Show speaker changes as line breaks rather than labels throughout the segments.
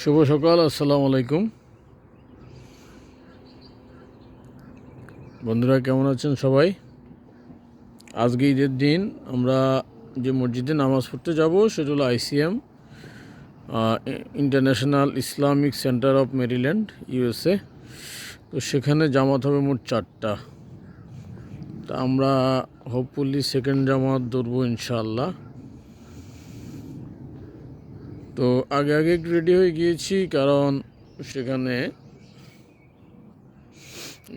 শুভ সকাল, আসসালামু আলাইকুম। বন্ধুরা, কেমন আছেন সবাই? আজকে ঈদের দিন, আমরা যে মসজিদে নামাজ পড়তে যাব, সেটা হলো ICM international Islamic centre of Maryland, USA. তো সেখানে জামাত হবে মোট চারটা। তা আমরা হোপফুলি সেকেন্ড জামাত ধরবো ইনশাআল্লাহ। তো আগে আগে রেডি হয়ে গিয়েছি, কারণ সেখানে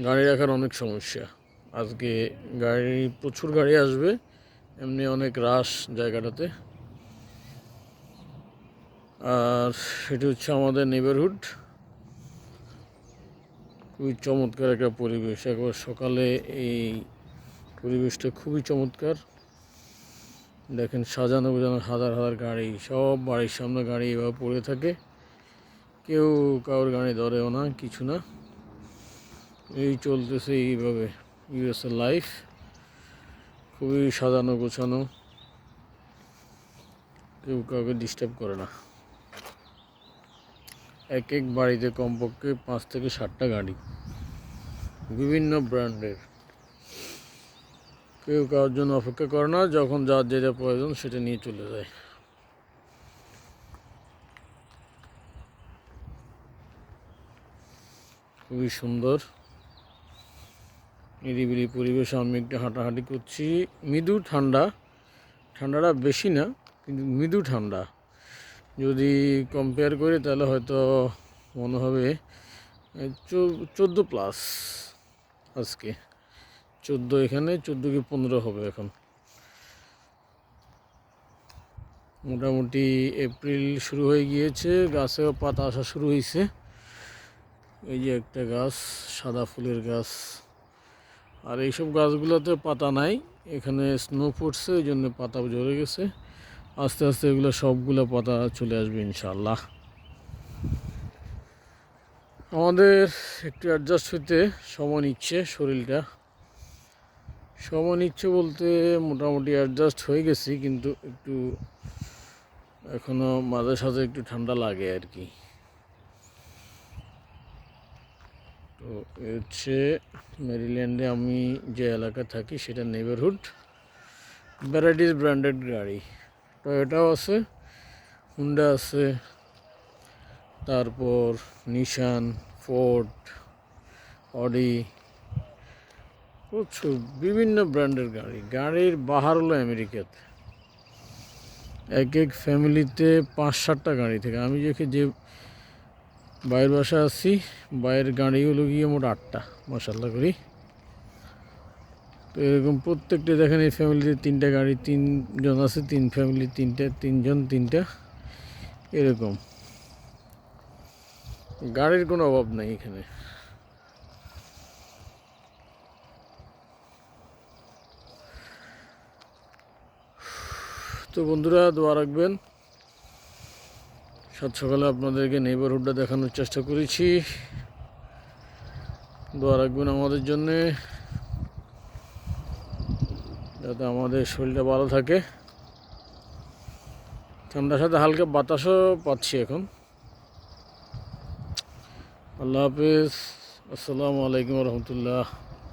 গাড়ি রাখার অনেক সমস্যা। আজকে গাড়ি, প্রচুর গাড়ি আসবে, এমনি অনেক রাশ জায়গাটাতে। আর সেটি হচ্ছে আমাদের নেবারহুড খুবই চমৎকার একটা পরিবেশ। একবার সকালে এই পরিবেশটা খুবই চমৎকার। দেখেন সাজানো গোজানো হাজার হাজার গাড়ি, সব বাড়ির সামনে গাড়ি এভাবে পড়ে থাকে। কেউ কারোর গাড়ি ধরেও না, কিছু না। এই চলতেছে এইভাবে ইউএসএ লাইফ খুবই সাজানো গোছানো। কেউ কাউকে ডিস্টার্ব করে না। এক এক বাড়িতে কমপক্ষে পাঁচ থেকে ষাটটা গাড়ি। বিভিন্ন ব্র্যান্ডের কেউ কারোর জন্য অপেক্ষা করে না, যখন যার যেটা প্রয়োজন সেটা নিয়ে চলে যায়। খুবই সুন্দর। নিরিবিলি পরিবেশ, আমি একটু হাঁটাহাঁটি করছি। মৃদু ঠান্ডা। ঠান্ডাটা বেশি না, কিন্তু মৃদু ঠান্ডা। যদি কম্পেয়ার করি তাহলে হয়তো মনে হবে চোদ্দ প্লাস আজকে। চোদ্দ এখানে, চোদ্দ কি পনেরো হবে এখন। মোটামুটি এপ্রিল শুরু হয়ে গিয়েছে, গাছেও পাতা আসা শুরু হয়েছে এই যে একটা গাছ, সাদা ফুলের গাছ। আর এইসব গাছগুলোতে পাতা নাই, এখানে স্নো পড়ছে, ওই জন্য পাতা ঝরে গেছে। আস্তে আস্তে এগুলো সবগুলো পাতা চলে আসবে ইনশাল্লাহ আমাদের একটু অ্যাডজাস্ট হইতে সময় নিচ্ছে শরীরটা। সময় নিচ্ছে বলতে মোটামুটি অ্যাডজাস্ট হয়ে গেছি, কিন্তু একটু এখনও মাঝে সাঝে একটু ঠান্ডা লাগে আর কি। তো হচ্ছে মেরিল্যান্ডে আমি যে এলাকা থাকি সেটা নেবারহুড ভ্যারাইটিস ব্র্যান্ডেড গাড়ি। টয়োটাও আছে হুন্ডা আছে, তারপর নিশান ফোর্ড অডি প্রচুর, বিভিন্ন ব্র্যান্ডের গাড়ি। গাড়ির বাহার হলো আমেরিকাতে। এক এক ফ্যামিলিতে পাঁচ সাতটা গাড়ি থেকে। আমি যে যে বাইরের বাসা আছি, বাইরের গাড়িগুলো গিয়ে মোট আটটা মশাল্লা করি। তো এরকম প্রত্যেকটা দেখেন এই ফ্যামিলিতে তিনটা গাড়ি, তিনজন আছে, তিন ফ্যামিলি, তিনটা, তিনজন, তিনটা, এরকম। গাড়ির কোনো অভাব নেই এখানে। তো বন্ধুরা, দোয়া রাখবেন। সাত সকালে আপনাদেরকে নেইবারহুডটা দেখানোর চেষ্টা করেছি। দোয়া রাখবেন আমাদের জন্যে, যাতে আমাদের শরীরটা ভালো থাকে। ঠান্ডার সাথে হালকা বাতাসও পাচ্ছি এখন। আল্লাহ হাফিজ। আসসালামু আলাইকুম রহমতুল্লাহ।